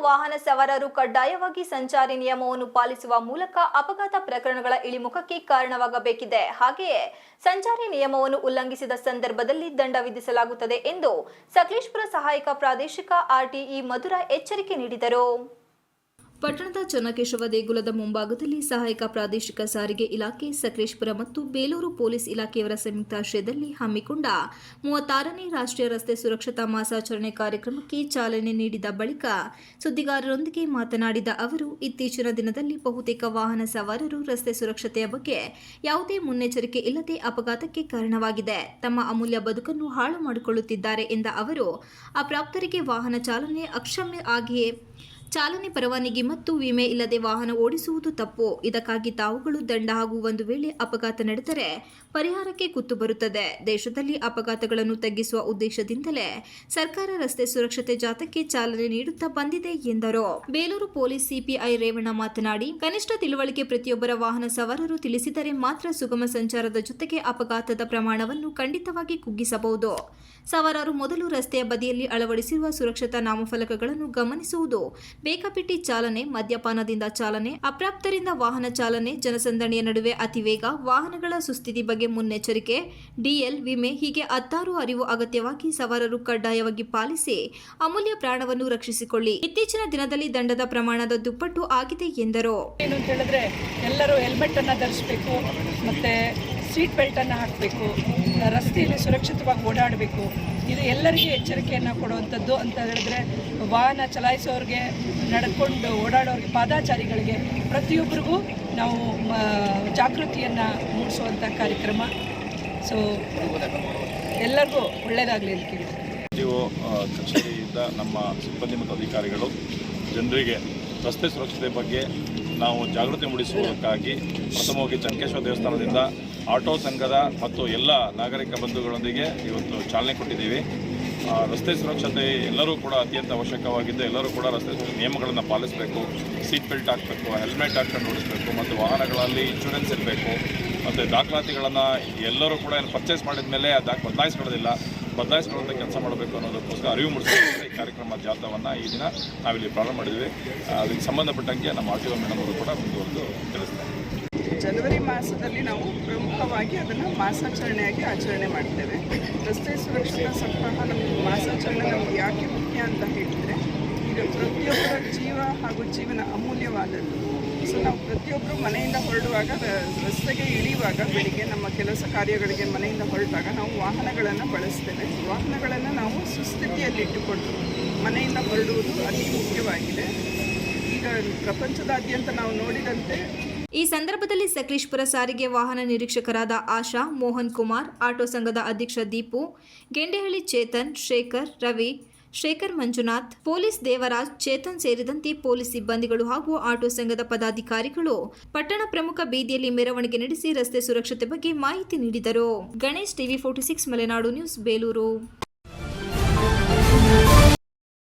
ವಾಹನ ಸವಾರರು ಕಡ್ಡಾಯವಾಗಿ ಸಂಚಾರಿ ನಿಯಮವನ್ನು ಪಾಲಿಸುವ ಮೂಲಕ ಅಪಘಾತ ಪ್ರಕರಣಗಳ ಇಳಿಮುಖಕ್ಕೆ ಕಾರಣವಾಗಬೇಕಿದೆ. ಹಾಗೆಯೇ ಸಂಚಾರಿ ನಿಯಮವನ್ನು ಉಲ್ಲಂಘಿಸಿದ ಸಂದರ್ಭದಲ್ಲಿ ದಂಡ ವಿಧಿಸಲಾಗುತ್ತದೆ ಎಂದು ಸಕಲೇಶ್ಪುರ ಸಹಾಯಕ ಪ್ರಾದೇಶಿಕ ಆರ್ಟಿಇ ಮಧುರ ಎಚ್ಚರಿಕೆ ನೀಡಿದರು. ಪಟ್ಟಣದ ಚನ್ನಕೇಶವ ದೇಗುಲದ ಮುಂಭಾಗದಲ್ಲಿ ಸಹಾಯಕ ಪ್ರಾದೇಶಿಕ ಸಾರಿಗೆ ಇಲಾಖೆ, ಸಕಲೇಶ್ಪುರ ಮತ್ತು ಬೇಲೂರು ಪೊಲೀಸ್ ಇಲಾಖೆಯವರ ಸಂಯುಕ್ತಾಶ್ರಯದಲ್ಲಿ ಹಮ್ಮಿಕೊಂಡ ಮೂವತ್ತಾರನೇ ರಾಷ್ಟ್ರೀಯ ರಸ್ತೆ ಸುರಕ್ಷತಾ ಮಾಸಾಚರಣೆ ಕಾರ್ಯಕ್ರಮಕ್ಕೆ ಚಾಲನೆ ನೀಡಿದ ಬಳಿಕ ಸುದ್ದಿಗಾರರೊಂದಿಗೆ ಮಾತನಾಡಿದ ಅವರು, ಇತ್ತೀಚಿನ ದಿನದಲ್ಲಿ ಬಹುತೇಕ ವಾಹನ ಸವಾರರು ರಸ್ತೆ ಸುರಕ್ಷತೆಯ ಬಗ್ಗೆ ಯಾವುದೇ ಮುನ್ನೆಚ್ಚರಿಕೆ ಇಲ್ಲದೆ ಅಪಘಾತಕ್ಕೆ ಕಾರಣವಾಗಿದೆ. ತಮ್ಮ ಅಮೂಲ್ಯ ಬದುಕನ್ನು ಹಾಳು ಮಾಡಿಕೊಳ್ಳುತ್ತಿದ್ದಾರೆ ಎಂದ ಅವರು, ಅಪ್ರಾಪ್ತರಿಗೆ ವಾಹನ ಚಾಲನೆ ಅಕ್ಷಮ್ಯ ಆಗಿಯೇ ಚಾಲನೆ ಪರವಾನಗಿ ಮತ್ತು ವಿಮೆ ಇಲ್ಲದೆ ವಾಹನ ಓಡಿಸುವುದು ತಪ್ಪು. ಇದಕ್ಕಾಗಿ ತಾವುಗಳು ದಂಡ ಹಾಗೂ ಒಂದು ವೇಳೆ ಅಪಘಾತ ನಡೆದರೆ ಪರಿಹಾರಕ್ಕೆ ಕುತ್ತು ಬರುತ್ತದೆ. ದೇಶದಲ್ಲಿ ಅಪಘಾತಗಳನ್ನು ತಗ್ಗಿಸುವ ಉದ್ದೇಶದಿಂದಲೇ ಸರ್ಕಾರ ರಸ್ತೆ ಸುರಕ್ಷತೆ ಜಾಥಾಕ್ಕೆ ಚಾಲನೆ ನೀಡುತ್ತಾ ಬಂದಿದೆ ಎಂದರು. ಬೇಲೂರು ಪೊಲೀಸ್ ಸಿಪಿಐ ರೇವಣ್ಣ ಮಾತನಾಡಿ, ಕನಿಷ್ಠ ತಿಳುವಳಿಕೆ ಪ್ರತಿಯೊಬ್ಬರ ವಾಹನ ಸವಾರರು ತಿಳಿಸಿದರೆ ಮಾತ್ರ ಸುಗಮ ಸಂಚಾರದ ಜೊತೆಗೆ ಅಪಘಾತದ ಪ್ರಮಾಣವನ್ನು ಖಂಡಿತವಾಗಿ ಕುಗ್ಗಿಸಬಹುದು. ಸವಾರರು ಮೊದಲು ರಸ್ತೆಯ ಬದಿಯಲ್ಲಿ ಅಳವಡಿಸಿರುವ ಸುರಕ್ಷತಾ ನಾಮಫಲಕಗಳನ್ನು ಗಮನಿಸುವುದು ಬೇಕಾಬಿಟ್ಟಿ ಚಾಲನೆ, ಮದ್ಯಪಾನದಿಂದ ಚಾಲನೆ, ಅಪ್ರಾಪ್ತರಿಂದ ವಾಹನ ಚಾಲನೆ, ಜನಸಂದಣಿಯ ನಡುವೆ ಅತಿವೇಗ, ವಾಹನಗಳ ಸುಸ್ಥಿತಿ ಬಗ್ಗೆ ಮುನ್ನೆಚ್ಚರಿಕೆ ಡಿಎಲ್ ವಿಮೆ, ಹೀಗೆ ಹತ್ತಾರು ಅರಿವು ಅಗತ್ಯವಾಗಿ ಸವಾರರು ಕಡ್ಡಾಯವಾಗಿ ಪಾಲಿಸಿ ಅಮೂಲ್ಯ ಪ್ರಾಣವನ್ನು ರಕ್ಷಿಸಿಕೊಳ್ಳಿ. ಇತ್ತೀಚಿನ ದಿನದಲ್ಲಿ ದಂಡದ ಪ್ರಮಾಣದ ದುಪ್ಪಟ್ಟು ಆಗಿದೆ ಎಂದರು. ಏನು ಹೇಳಿದ್ರೆ ಎಲ್ಲರೂ ಹೆಲ್ಮೆಟನ್ನು ಧರಿಸಬೇಕು, ಮತ್ತೆ ಸೀಟ್ ಬೆಲ್ಟನ್ನು ಹಾಕಬೇಕು. ರಸ್ತೆಯಲ್ಲಿ ಸುರಕ್ಷಿತವಾಗಿ ಓಡಾಡಬೇಕು. ಇದು ಎಲ್ಲರಿಗೂ ಎಚ್ಚರಿಕೆಯನ್ನು ಕೊಡುವಂಥದ್ದು ಅಂತ ಹೇಳಿದ್ರೆ ವಾಹನ ಚಲಾಯಿಸೋರಿಗೆ, ನಡ್ಕೊಂಡು ಓಡಾಡೋರಿಗೆ, ಪಾದಾಚಾರಿಗಳಿಗೆ ಪ್ರತಿಯೊಬ್ಬರಿಗೂ ನಾವು ಜಾಗೃತಿಯನ್ನು ಮೂಡಿಸುವಂಥ ಕಾರ್ಯಕ್ರಮ. ಸೊ ಎಲ್ಲರಿಗೂ ಒಳ್ಳೆಯದಾಗಲಿ ಅಂತ ಡಿಒ ಕಚೇರಿಯಿಂದ ನಮ್ಮ ಸಿಬ್ಬಂದಿ ಮತ್ತು ಅಧಿಕಾರಿಗಳು ಜನರಿಗೆ ರಸ್ತೆ ಸುರಕ್ಷತೆ ಬಗ್ಗೆ ನಾವು ಜಾಗೃತಿ ಮೂಡಿಸುವುದಕ್ಕಾಗಿ ಪ್ರಥಮವಾಗಿ ಚಂಕೇಶ್ವರ ದೇವಸ್ಥಾನದಿಂದ ಆಟೋ ಸಂಘದ ಮತ್ತು ಎಲ್ಲ ನಾಗರಿಕ ಬಂಧುಗಳೊಂದಿಗೆ ಇವತ್ತು ಚಾಲನೆ ಕೊಟ್ಟಿದ್ದೀವಿ. ರಸ್ತೆ ಸುರಕ್ಷತೆ ಎಲ್ಲರೂ ಕೂಡ ಅತ್ಯಂತ ಅವಶ್ಯಕವಾಗಿದ್ದು, ಎಲ್ಲರೂ ಕೂಡ ರಸ್ತೆ ನಿಯಮಗಳನ್ನು ಪಾಲಿಸಬೇಕು ಸೀಟ್ ಬೆಲ್ಟ್ ಹಾಕಬೇಕು ಹೆಲ್ಮೆಟ್ ಹಾಕ್ಕೊಂಡು ಓಡಿಸಬೇಕು, ಮತ್ತು ವಾಹನಗಳಲ್ಲಿ ಇನ್ಶೂರೆನ್ಸ್ ಇರಬೇಕು, ಮತ್ತು ದಾಖಲಾತಿಗಳನ್ನು ಎಲ್ಲರೂ ಕೂಡ ಏನು ಪರ್ಚೇಸ್ ಮಾಡಿದ ಮೇಲೆ ದಾಖ, ಬದಲಾಯಿಸ್ಕೊಳ್ಳೋದಿಲ್ಲ. ಬದಲಾಯಿಸ್ಕೊಳ್ಳೋದಕ್ಕೆ ಕೆಲಸ ಮಾಡಬೇಕು ಅನ್ನೋದಕ್ಕೋಸ್ಕರ ಅರಿವು ಮೂಡಿಸೋದಕ್ಕೆ ಈ ಕಾರ್ಯಕ್ರಮ ಜಾಥಾವನ್ನು ಈ ದಿನ ನಾವಿಲ್ಲಿ ಪ್ರಾರಂಭ ಮಾಡಿದ್ವಿ. ಅದಕ್ಕೆ ಸಂಬಂಧಪಟ್ಟಂಗೆ ನಮ್ಮ ಆರ್ ಟಿ ಒ ಮೇಡಮ್ ಅವರು ಕೂಡ ಮುಂದುವರೆದು ತಿಳಿಸ್ತಾರೆ. ಜನವರಿ ಮಾಸದಲ್ಲಿ ನಾವು ಪ್ರಮುಖವಾಗಿ ಅದನ್ನು ಮಾಸಾಚರಣೆಯಾಗಿ ಆಚರಣೆ ಮಾಡ್ತೇವೆ. ರಸ್ತೆ ಸುರಕ್ಷತಾ ಸಪ್ತಾಹ ನಮ್ಮ ಮಾಸಾಚರಣೆ ನಮಗೆ ಯಾಕೆ ಮುಖ್ಯ ಅಂತ ಹೇಳಿದರೆ, ಈಗ ಪ್ರತಿಯೊಬ್ಬರ ಜೀವ ಹಾಗೂ ಜೀವನ ಅಮೂಲ್ಯವಾದದ್ದು. ಸೊ ನಾವು ಪ್ರತಿಯೊಬ್ಬರು ಮನೆಯಿಂದ ಹೊರಡುವಾಗ ರಸ್ತೆಗೆ ಇಳಿಯುವಾಗ, ಬೆಳಿಗ್ಗೆ ನಮ್ಮ ಕೆಲಸ ಕಾರ್ಯಗಳಿಗೆ ಮನೆಯಿಂದ ಹೊರಟಾಗ ನಾವು ವಾಹನಗಳನ್ನು ಬಳಸ್ತೇವೆ. ವಾಹನಗಳನ್ನು ನಾವು ಸುಸ್ಥಿತಿಯಲ್ಲಿಟ್ಟುಕೊಂಡು ಮನೆಯಿಂದ ಹೊರಡುವುದು ಅತಿ ಮುಖ್ಯವಾಗಿದೆ. ಈಗ ಪ್ರಪಂಚದಾದ್ಯಂತ ನಾವು ನೋಡಿದಂತೆ ಈ ಸಂದರ್ಭದಲ್ಲಿ ಸಕಲೇಶ್ಪುರ ಸಾರಿಗೆ ವಾಹನ ನಿರೀಕ್ಷಕರಾದ ಆಶಾ, ಮೋಹನ್ ಕುಮಾರ್, ಆಟೋ ಸಂಘದ ಅಧ್ಯಕ್ಷ ದೀಪು, ಗೆಂಡೆಹಳ್ಳಿ ಚೇತನ್, ಶೇಖರ್, ರವಿ, ಶೇಖರ್ ಮಂಜುನಾಥ್, ಪೊಲೀಸ್ ದೇವರಾಜ್, ಚೇತನ್ ಸೇರಿದಂತೆ ಪೊಲೀಸ್ ಸಿಬ್ಬಂದಿಗಳು ಹಾಗೂ ಆಟೋ ಸಂಘದ ಪದಾಧಿಕಾರಿಗಳು ಪಟ್ಟಣ ಪ್ರಮುಖ ಬೀದಿಯಲ್ಲಿ ಮೆರವಣಿಗೆ ನಡೆಸಿ ರಸ್ತೆ ಸುರಕ್ಷತೆ ಬಗ್ಗೆ ಮಾಹಿತಿ ನೀಡಿದರು. Ganesh TV forty six, Malenadu news, Belur.